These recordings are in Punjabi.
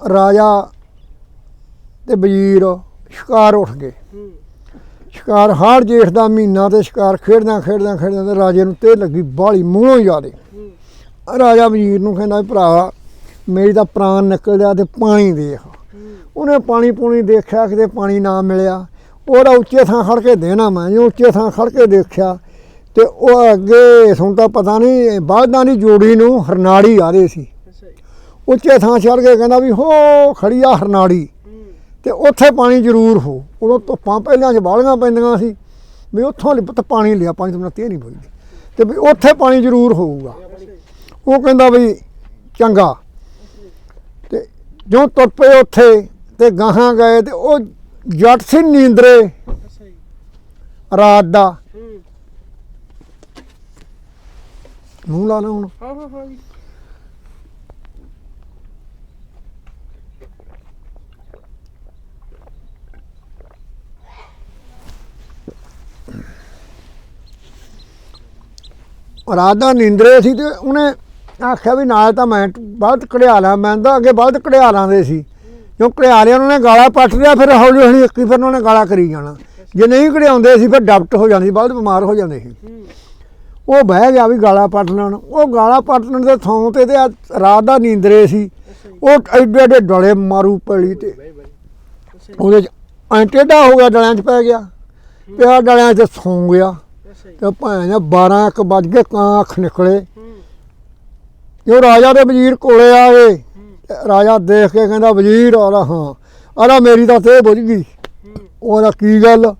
ਰਾਜਾ ਤੇ ਵਜ਼ੀਰ ਸ਼ਿਕਾਰ ਉੱਠ ਗਏ। ਸ਼ਿਕਾਰ ਹਾੜ ਜੇਠ ਦਾ ਮਹੀਨਾ ਤੇ ਸ਼ਿਕਾਰ ਖੇਡਦਾ ਖੇਡਦਾ ਖੇਡਦਾ ਤੇ ਰਾਜੇ ਨੂੰ ਤੇ ਲੱਗੀ ਬਾਹਲੀ ਮੂੰਹੋਂ ਹੂੰ ਰਾਜਾ ਵਜ਼ੀਰ ਨੂੰ ਕਹਿੰਦਾ ਭਰਾ ਮੇਰੀ ਤਾਂ ਪ੍ਰਾਣ ਨਿਕਲ ਗਿਆ ਤੇ ਪਾਣੀ ਦੇਖ। ਉਹਨੇ ਪਾਣੀ ਪੂਣੀ ਦੇਖਿਆ ਕਿਤੇ ਪਾਣੀ ਨਾ ਮਿਲਿਆ। ਉਹਦਾ ਉੱਚੇ ਥਾਂ ਖੜ ਕੇ ਦੇਣਾ ਮੈਂ ਜੋ ਉੱਚੇ ਥਾਂ ਖੜ ਕੇ ਦੇਖਿਆ ਤੇ ਉਹ ਅੱਗੇ ਸੁਣ ਤਾਂ ਪਤਾ ਨਹੀਂ ਬਾਗਦਾਂ ਦੀ ਜੋੜੀ ਨੂੰ ਹਰਨਾੜੀ ਆ ਰਹੇ ਸੀ। ਜੀ ਉੱਚੇ ਥਾਂ ਚੜ ਕੇ ਕਹਿੰਦਾ ਵੀ ਹੋ ਖੜੀ ਆ ਹਰਨਾੜੀ। ਤੇ ਉੱਥੇ ਪਾਣੀ ਜ਼ਰੂਰ ਹੋ। ਉਦੋਂ ਧੁੱਪਾਂ ਪਹਿਲਾਂ ਚ ਬਾਲੀਆਂ ਪੈਂਦੀਆਂ ਸੀ। ਵੀ ਉੱਥੋਂ ਲਿਪਤ ਪਾਣੀ ਲਿਆ ਪਾਣੀ ਤੋਂ ਤੇ ਨਹੀਂ ਬੋਲਦੀ। ਤੇ ਵੀ ਉੱਥੇ ਪਾਣੀ ਜ਼ਰੂਰ ਹੋਊਗਾ। ਉਹ ਕਹਿੰਦਾ ਵੀ ਚੰਗਾ। ਤੇ ਜੋ ਤੁਰ ਪਏ ਉੱਥੇ ਤੇ ਗਾਹਾਂ ਗਏ ਤੇ ਉਹ ਜੱਟ ਸੀ ਨੀਂਦਰੇ ਰਾਤ ਦਾ। ਮੂੰਹ ਲਾ ਲਾ ਹੁਣ। ਹਾਂ ਹਾਂ ਹਾਂ ਰਾਤ ਦਾ ਨੀਂਦਰੇ ਸੀ ਤੇ ਉਹਨੇ ਆਖਿਆ ਵੀ ਨਾਲ ਤਾਂ ਮੈਂ ਬਹੁਤ ਕੜਿਆ ਲਾਂ ਮੈਂ ਤਾਂ ਅੱਗੇ ਬਹੁਤ ਕੜਿਆ ਲਾਂਦੇ ਸੀ। ਜੋ ਕੜਿਆ ਲਿਆ ਉਹਨਾਂ ਨੇ ਗਾਲਾ ਪੱਟ ਲਿਆ, ਫਿਰ ਹੌਲੀ ਹੌਲੀ ਇੱਕੀ ਫਿਰ ਉਹਨਾਂ ਨੇ ਗਾਲਾ ਕਰੀ ਜਾਣਾ। ਜੇ ਨਹੀਂ ਕੜਿਆਉਂਦੇ ਸੀ, ਫਿਰ ਡਾਕਟ ਹੋ ਜਾਂਦੀ ਬਹੁਤ ਬਿਮਾਰ ਹੋ ਜਾਂਦੇ ਸੀ। ਉਹ ਬਹਿ ਗਿਆ ਵੀ ਗਾਲਾ ਪੱਟ ਲੈਣ। ਉਹ ਗਾਲਾ ਪੱਟਣ ਦੇ ਥਾਂ ਤੇ ਤੇ ਰਾਤ ਦਾ ਨੀਂਦਰੇ ਸੀ। ਉਹ ਐਡੇ ਐਡੇ ਡਲੇ ਮਾਰੂ ਪੈਲੀ ਤੇ। ਉਹਦੇ ਚ ਐਂ ਟੇਢਾ ਹੋ ਗਿਆ, ਡਲਿਆਂ 'ਚ ਪੈ ਗਿਆ। ਪਿਆ ਡਲਿਆਂ 'ਚ ਸੌਂ ਗਿਆ। ਤੇ ਭਾਂ 12 ਇੱਕ ਵੱਜ ਕੇ ਕਾਂ ਅੱਖ ਨਿਕਲੇ। ਹੂੰ। ਜੋ ਰਾਜਾ ਦੇ ਵਜ਼ੀਰ ਕੋਲੇ ਆ ਗਏ ਰਾਜਾ ਦੇਖ ਕੇ ਕਹਿੰਦਾ ਵਜ਼ੀਰ ਆਲਾ ਹਾਂ। ਆਲਾ ਮੇਰੀ ਤਾਂ ਤੇ ਬੁੱਝ ਗਈ। ਉਹਦਾ ਕੀ ਗੱਲ?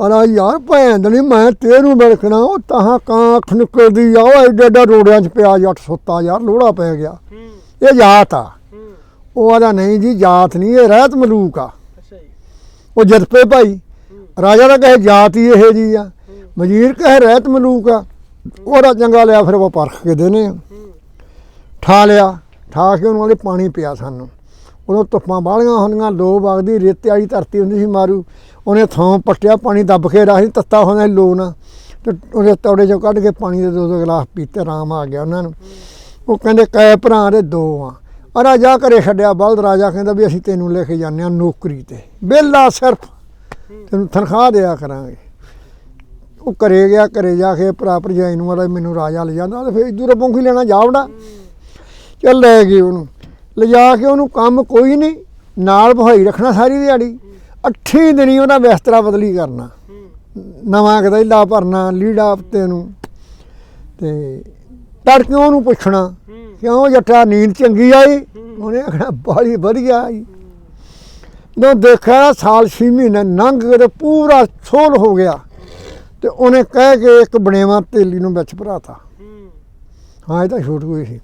ਆਲਾ ਯਾਰ ਭੈਣ ਨਹੀਂ ਮੈਂ ਤੇਰੂ ਮਿਲਖਣਾ ਉਹ ਤਾਂ ਕਾਂ ਅੱਖ ਨਿਕਲਦੀ ਆ। ਉਹ ਐਡੇ ਐਡੇ ਰੋੜਿਆਂ 'ਚ ਪਿਆ ਜੱਟ ਸੁੱਤਾ ਯਾਰ ਲੋੜਾ ਪੈ ਗਿਆ। ਇਹ ਜਾਤ ਆ। ਉਹ ਆਦਾ ਨਹੀਂ ਜੀ ਜਾਤ ਨਹੀਂ ਇਹ ਰਹਿਤ ਮਲੂਕ ਆ। ਅੱਛਾ ਜੀ। ਉਹ ਜਦਪੇ ਭਾਈ। ਰਾਜਾ ਦਾ ਕਹੇ ਜਾਤ ਹੀ ਇਹ ਜੀ ਆ। ਹੂੰ ਵਜ਼ੀਰ ਕਹੇ ਰਹਿਤ ਮਲੂਕ ਆ। ਉਹਦਾ ਚੰਗਾ ਲਿਆ ਫਿਰ ਉਹ ਪਰਖ ਕੇ ਦੇਨੇ ਆ। ਹੂੰ ਠਾ ਲਿਆ, ਠਾ ਕੇ ਉਹਨੂੰ ਵਾਲੇ ਪਾਣੀ ਪਿਆ ਸਾਨੂੰ। ਉਦੋਂ ਧੁੱਪਾਂ ਬਾਹਲੀਆਂ ਹੁੰਦੀਆਂ ਲੋ ਵਗਦੀ, ਰੇਤੇ ਵਾਲੀ ਧਰਤੀ ਹੁੰਦੀ ਸੀ ਮਾਰੂ। ਉਹਨੇ ਥਾਂ ਪੱਟਿਆ, ਪਾਣੀ ਦੱਬ ਕੇ ਰਾਹੀਂ ਤੱਤਾ ਹੁੰਦਾ ਸੀ ਲੋ ਨਾ ਤੇ ਉਹਦੇ ਤੌੜੇ ਚੋਂ ਕੱਢ ਕੇ ਪਾਣੀ ਦੇ ਦੋ ਦੋ ਗਲਾਸ ਪੀਤੇ, ਆਰਾਮ ਆ ਗਿਆ ਉਹਨਾਂ ਨੂੰ। ਉਹ ਕਹਿੰਦੇ ਕੈ ਭਰਾ ਦੇ ਦੋ ਆ। ਆ ਰਾਜਾ ਘਰੇ ਛੱਡਿਆ, ਬਲਦ ਰਾਜਾ ਕਹਿੰਦਾ ਵੀ ਅਸੀਂ ਤੈਨੂੰ ਲੈ ਕੇ ਜਾਂਦੇ ਆ ਨੌਕਰੀ ਤੇ। ਬੇਲਾ ਸਿਰਫ। ਤੈਨੂੰ ਤਨਖਾਹ ਦਿਆ ਕਰਾਂਗੇ। ਉਹ ਘਰੇ ਗਿਆ, ਘਰੇ ਜਾ ਕੇ ਭਰਾ ਭਰਜਾਈ ਨੂੰ ਵਾਲਾ ਮੈਨੂੰ ਰਾਜਾ ਲੈ ਜਾਂਦਾ ਤੇ ਫਿਰ ਇਦੂ ਰਬੋਂ ਕੀ ਲੈਣਾ ਜਾਵੜਾ ਚੱਲ ਲੈ ਗਈ ਉਹਨੂੰ। ਲਿਜਾ ਕੇ ਉਹਨੂੰ ਕੰਮ ਕੋਈ ਨਹੀਂ, ਨਾਲ ਬਹਾਈ ਰੱਖਣਾ ਸਾਰੀ ਦਿਹਾੜੀ। ਅੱਠੀ ਦਿਨੀ ਉਹਦਾ ਬਿਸਤਰਾ ਬਦਲੀ ਕਰਨਾ। ਹੂੰ ਨਵਾਂ ਗਦੈਲਾ ਭਰਨਾ, ਲੀੜਾ ਹਫ਼ਤੇ ਨੂੰ। ਤੇ ਤੜਕੇ ਉਹਨੂੰ ਪੁੱਛਣਾ, ਕਿਉਂ ਜੱਟਾ ਨੀਂਦ ਚੰਗੀ ਆਈ? ਉਹਨੇ ਆਖਣਾ, ਬਾਲੀ ਵਧੀਆ ਆਈ। ਜਦੋਂ ਦੇਖਿਆ ਸਾਲ 6 ਮਹੀਨੇ ਲੰਘ ਗਏ ਪੂਰਾ ਸੋਲ ਹੋ ਗਿਆ। ਤੇ ਉਹਨੇ ਕਹਿ ਕੇ ਇੱਕ ਬਣੇਵਾ ਤੇਲੀ ਨੂੰ ਵਿੱਚ ਭਰਾਤਾ। ਹੂੰ ਹਾਂ ਇਹ ਤਾਂ ਛੋਟ ਹੋਈ ਸੀ।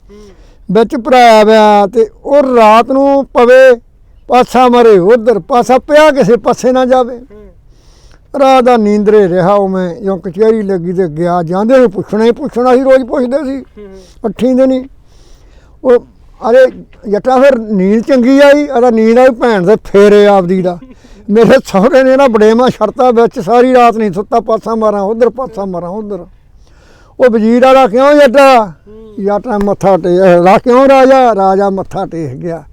ਵਿੱਚ ਭਰਾਇਆ ਵਿਆ ਤੇ ਉਹ ਰਾਤ ਨੂੰ ਪਵੇ, ਪਾਸਾ ਮਰੇ ਉਧਰ, ਪਾਸਾ ਪਿਆ ਕਿਸੇ ਪਾਸੇ ਨਾ ਜਾਵੇ। ਰਾਤ ਦਾ ਨੀਂਦਰੇ ਰਿਹਾ ਉਹ ਮੈਂ ਜੋ ਕਚਹਿਰੀ ਲੱਗੀ ਤੇ ਗਿਆ, ਜਾਂਦੇ ਨੂੰ ਪੁੱਛਣਾ ਹੀ ਪੁੱਛਣਾ ਸੀ, ਰੋਜ਼ ਪੁੱਛਦੇ ਸੀ ਅੱਠੀ ਦਿਨ ਹੀ ਉਹ ਅਰੇ ਜੱਟਾ ਫਿਰ ਨੀਂਦ ਚੰਗੀ ਆਈ, ਅਰੇ ਨੀਂਦ ਆਈ, ਭੈਣ ਦੇ ਫੇਰੇ ਆਪਦੀ ਦਾ। ਮੇਰੇ ਸਹੁਰੇ ਨੇ ਨਾ ਬੜੇਮਾ ਸ਼ਰਤਾਂ ਵਿੱਚ ਸਾਰੀ ਰਾਤ ਨਹੀਂ ਸੁੱਤਾ ਪਾਸਾ ਮਾਰਾਂ ਉਧਰ ਪਾਸਾ ਮਾਰਾਂ ਉਧਰ। ਉਹ ਵਜ਼ੀਰ ਵਾਲਾ ਕਿਉਂ ਜੱਟਾ ਜੱਟਾ ਮੱਥਾ ਟੇਕ ਰਾ ਕਿਉਂ ਰਾਜਾ? ਰਾਜਾ ਮੱਥਾ ਟੇਕ ਗਿਆ।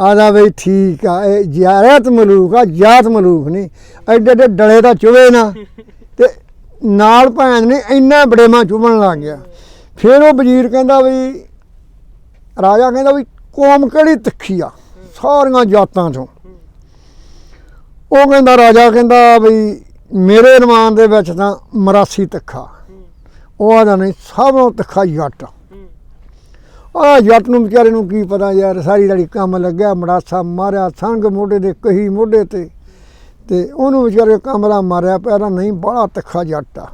ਆਦਾ ਬਈ ਠੀਕ ਆ ਇਹ ਜਾਤ ਮਲੂਕ ਆ ਜਾਤ ਮਲੂਕ ਨਹੀਂ। ਐਡੇ ਐਡੇ ਡਲੇ ਦਾ ਚੁਵੇ ਨਾ। ਤੇ ਨਾਲ ਭੈਣ ਨੇ ਇੰਨਾ ਬੜੇਮਾ ਚੁਭਣ ਲੱਗ ਗਿਆ। ਫਿਰ ਉਹ ਵਜ਼ੀਰ ਕਹਿੰਦਾ ਵੀ ਰਾਜਾ ਕਹਿੰਦਾ ਵੀ ਕੌਮ ਕਿਹੜੀ ਤਿੱਖੀ ਆ? ਸਾਰੀਆਂ ਜਾਤਾਂ ਚੋਂ। ਉਹ ਕਹਿੰਦਾ, ਰਾਜਾ ਕਹਿੰਦਾ, ਬਈ ਮੇਰੇ ਰਮਾਨ ਦੇ ਵਿੱਚ ਤਾਂ ਮਰਾਸੀ ਤਿੱਖਾ। ਉਹ ਆਦਾ ਨਹੀਂ, ਸਭ ਨੂੰ ਤਿੱਖਾ ਜੱਟ। ਹੂੰ ਆ ਜੱਟ ਨੂੰ ਵਿਚਾਰੇ ਨੂੰ ਕੀ ਪਤਾ ਯਾਰ, ਸਾਰੀ ਦਿਹਾੜੀ ਕੰਮ ਲੱਗਿਆ, ਮੜਾਸਾ ਮਾਰਿਆ, ਸੰਗ ਮੋਢੇ ਦੇ ਕਹੀ ਮੋਢੇ ਤੇ। ਤੇ ਉਹਨੂੰ ਵਿਚਾਰੇ ਕਮਰਾ ਮਾਰਿਆ ਪਿਆ ਨਹੀਂ, ਬੜਾ ਤਿੱਖਾ ਜੱਟ ਆ।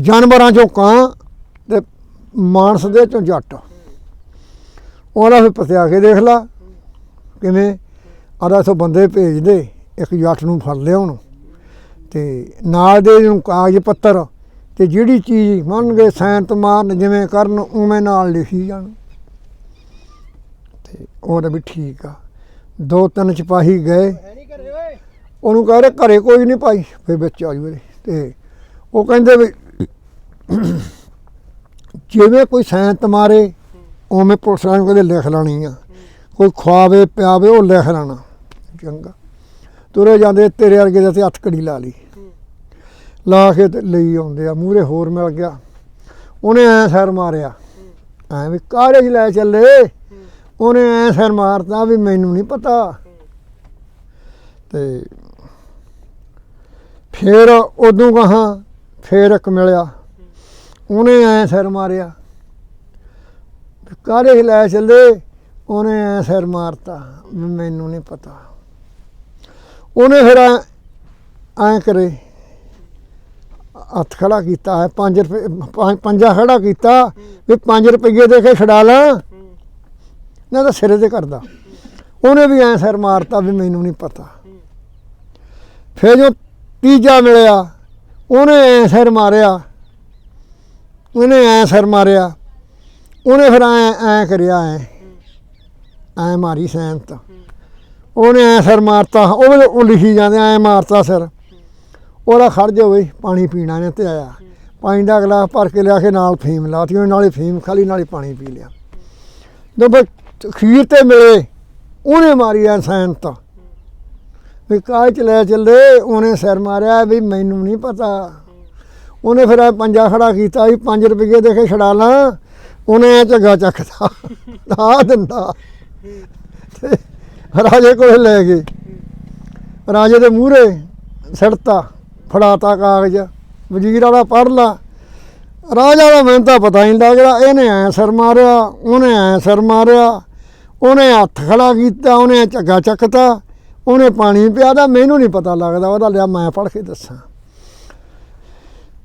ਜਾਨਵਰਾਂ ਚੋਂ ਕਾਂ ਤੇ ਮਾਨਸ ਦੇ ਚੋਂ ਜੱਟ। ਉਹਦਾ ਫਿਰ ਪਤਿਆ ਕੇ ਦੇਖ ਲਾ। ਕਿਵੇਂ? ਆਦਾ ਸੋ ਬੰਦੇ ਭੇਜਦੇ ਇੱਕ ਜੱਟ ਨੂੰ ਫੜ ਲਿਆ ਉਹਨੂੰ। ਤੇ ਨਾਲ ਦੇ ਨੂੰ ਕਾਗਜ਼ ਪੱਤਰ ਤੇ ਜਿਹੜੀ ਚੀਜ਼ ਮੰਨਗੇ ਸੈਂਤ ਮਾਰਨ ਜਿਵੇਂ ਕਰਨ, ਉਵੇਂ ਨਾਲ ਲਿਖੀ ਜਾਣ। ਤੇ ਉਹਦਾ ਵੀ ਠੀਕ ਆ। ਦੋ ਤਿੰਨ ਸਿਪਾਹੀ ਗਏ। ਉਹਨੂੰ ਕਹ ਰਹੇ, ਘਰੇ ਕੋਈ ਨਹੀਂ ਪਾਈ ਫੇ ਵਿੱਚ ਆ ਜੂਰੇ ਤੇ ਉਹ ਕਹਿੰਦੇ ਵੀ, ਜਿਵੇਂ ਕੋਈ ਸੈਂਤ ਮਾਰੇ, ਉਵੇਂ ਪੁਲਿਸ ਵਾਲਿਆਂ ਨੂੰ ਕਹਿੰਦੇ ਲਿਖ ਲੈਣੀ ਆ। ਕੋਈ ਖਵਾਵੇ ਪਿਆਵੇ, ਉਹ ਲਿਖ ਲੈਣਾ। ਚੰਗਾ। ਤੁਰੇ ਜਾਂਦੇ, ਤੇਰੇ ਵਰਗੇ ਦੇ ਤੇ ਹੱਥ ਕੜੀ ਲਾ ਲਈ। ਲਾ ਕੇ ਤੇ ਲਈ ਆਉਂਦੇ ਆ ਮੂਰੇ ਹੋਰ ਮਿਲ ਗਿਆ। ਉਹਨੇ ਐ ਸਿਰ ਮਾਰਿਆ। ਐ ਵੀ ਕਾਹਦੇ 'ਚ ਲੈ ਚੱਲੇ? ਉਹਨੇ ਐ ਸਿਰ ਮਾਰਤਾ ਵੀ ਮੈਨੂੰ ਨਹੀਂ ਪਤਾ। ਤੇ ਫਿਰ ਉਦੋਂ ਕਹਾ ਫੇਰ ਇੱਕ ਮਿਲਿਆ। ਉਹਨੇ ਐ ਸਿਰ ਮਾਰਿਆ। ਵੀ ਕਾਹਦੇ 'ਚ ਲੈ ਚੱਲੇ? ਉਹਨੇ ਐ ਸਿਰ ਮਾਰਤਾ ਵੀ ਮੈਨੂੰ ਨਹੀਂ ਪਤਾ। ਉਹਨੇ ਫਿਰ ਐਂ ਐਂ ਕਰੇ। ਹੱਥ ਖੜਾ ਕੀਤਾ ਹੈ 5 ਰੁਪਏ ਪੰਜਾ ਖੜਾ ਕੀਤਾ ਵੀ 5 ਰੁਪਏ ਦੇ ਕੇ ਛਡਾ ਲਾਂ। ਹੂੰ ਨਾ ਤਾਂ ਸਿਰੇ ਤੇ ਕਰਦਾ। ਉਹਨੇ ਵੀ ਐਂ ਸਿਰ ਮਾਰਤਾ ਵੀ ਮੈਨੂੰ ਨਹੀਂ ਪਤਾ। ਫਿਰ ਜੋ ਤੀਜਾ ਮਿਲਿਆ, ਉਹਨੇ ਐਂ ਸਿਰ ਮਾਰਿਆ। ਉਹਨੇ ਐਂ ਸਿਰ ਮਾਰਿਆ। ਉਹਨੇ ਫਿਰ ਐਂ ਐਂ ਕਰਿਆ ਐਂ। ਐਂ ਮਾਰੀ ਸੈਂਤ। ਉਹਨੇ ਐ ਸਿਰ ਮਾਰਤਾ, ਉਹ ਵੀ ਉਹ ਲਿਖੀ ਜਾਂਦੇ, ਐ ਮਾਰਤਾ ਸਿਰ। ਉਹਦਾ ਖੜ ਜਾ ਬਈ, ਪਾਣੀ ਪੀਣਾ ਨੇ ਤੇ ਆਇਆ। ਪਾਣੀ ਦਾ ਗਲਾਸ ਭਰ ਕੇ ਲਿਆ ਕੇ ਨਾਲ ਫੀਮ ਲਾਤੀ, ਉਹਨੇ ਨਾਲੇ ਫੀਮ ਖਾਲੀ, ਨਾਲੇ ਪਾਣੀ ਪੀ ਲਿਆ। ਜਦੋਂ ਫਿਰ ਖੀਰ ਤੇ ਮਿਲੇ, ਉਹਨੇ ਮਾਰੀ ਐ ਸੈਂਤ ਵੀ ਕਾਹ ਚ ਲੈ ਚੱਲੇ, ਉਹਨੇ ਸਿਰ ਮਾਰਿਆ, ਵੀ ਮੈਨੂੰ ਨਹੀਂ ਪਤਾ। ਉਹਨੇ ਫਿਰ ਇਹ ਪੰਜਾ ਖੜਾ ਕੀਤਾ ਵੀ 5 ਰੁਪਏ ਦੇ ਕੇ ਛਡਾ ਲਾਂ, ਉਹਨੇ ਐ ਝੱਗਾ ਚੱਕਦਾ ਆ ਦਿੰਦਾ। ਰਾਜੇ ਕੋਲ ਲੈ ਗਏ। ਰਾਜੇ ਦੇ ਮੂਹਰੇ ਸਿੜਤਾ, ਫੜਾਤਾ ਕਾਗਜ਼, ਵਜ਼ੀਰ ਵਾਲਾ ਪੜ੍ਹ ਲਾ। ਰਾਜਾ ਦਾ ਮੈਨੂੰ ਤਾਂ ਪਤਾ ਹੀ ਨਹੀਂ ਲੱਗਦਾ ਇਹਨੇ ਐ ਸਿਰ ਮਾਰਿਆ, ਉਹਨੇ ਐ ਸਿਰ ਮਾਰਿਆ, ਉਹਨੇ ਹੱਥ ਖੜਾ ਕੀਤਾ, ਉਹਨੇ ਝੱਗਾ ਚੱਕਤਾ, ਉਹਨੇ ਪਾਣੀ ਪਿਆ ਦਾ ਮੈਨੂੰ ਨਹੀਂ ਪਤਾ ਲੱਗਦਾ, ਉਹਦਾ ਲਿਆ ਮੈਂ ਪੜ੍ਹ ਕੇ ਦੱਸਾਂ।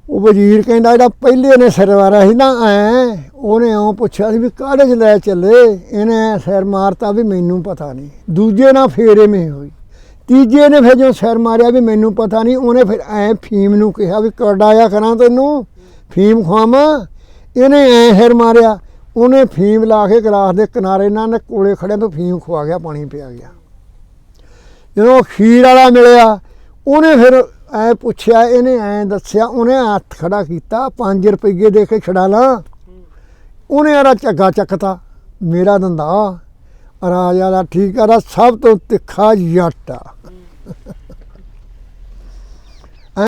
ਉਹ ਵਜ਼ੀਰ ਕਹਿੰਦਾ ਜਿਹੜਾ ਪਹਿਲੇ ਨੇ ਸਿਰ ਮਾਰਿਆ ਸੀ ਨਾ, ਐ ਉਹਨੇ ਉਹ ਪੁੱਛਿਆ ਸੀ ਵੀ ਕਾਹਦੇ 'ਚ ਲੈ ਚੱਲੇ? ਇਹਨੇ ਐਂ ਸਿਰ ਮਾਰਤਾ ਵੀ ਮੈਨੂੰ ਪਤਾ ਨਹੀਂ। ਦੂਜੇ ਨਾਲ ਫੇਰੇ ਮੇ ਹੋਈ। ਤੀਜੇ ਨੇ ਫਿਰ ਜੋ ਸਿਰ ਮਾਰਿਆ ਵੀ ਮੈਨੂੰ ਪਤਾ ਨਹੀਂ, ਉਹਨੇ ਫਿਰ ਐ ਫੀਮ ਨੂੰ ਕਿਹਾ ਵੀ ਕਢਾਇਆ ਕਰਾਂ ਤੈਨੂੰ, ਫੀਮ ਖਵਾਵਾਂ ਇਹਨੇ ਐ ਸਿਰ ਮਾਰਿਆ, ਉਹਨੇ ਫੀਮ ਲਾ ਕੇ ਗਲਾਸ ਦੇ ਕਿਨਾਰੇ ਨਾਲ ਨੇ ਕੋਲੇ ਖੜਿਆ ਤੋਂ ਫੀਮ ਖਵਾ ਗਿਆ, ਪਾਣੀ ਪਿਆ ਗਿਆ। ਜਦੋਂ ਖੀਰ ਵਾਲਾ ਮਿਲਿਆ, ਉਹਨੇ ਫਿਰ ਐ ਪੁੱਛਿਆ ਇਹਨੇ, ਐ ਦੱਸਿਆ, ਉਹਨੇ ਹੱਥ ਖੜਾ ਕੀਤਾ 5 ਰੁਪਏ ਦੇ ਕੇ ਛਡਾ ਲਾ। ਉਹਨੇ ਇਹਦਾ ਝੱਗਾ ਚੱਕਤਾ। ਮੇਰਾ ਦੰਦਾ ਰਾਜਾ ਦਾ ਠੀਕ ਆ ਸਭ ਤੋਂ ਤਿੱਖਾ ਜੱਟ ਆ।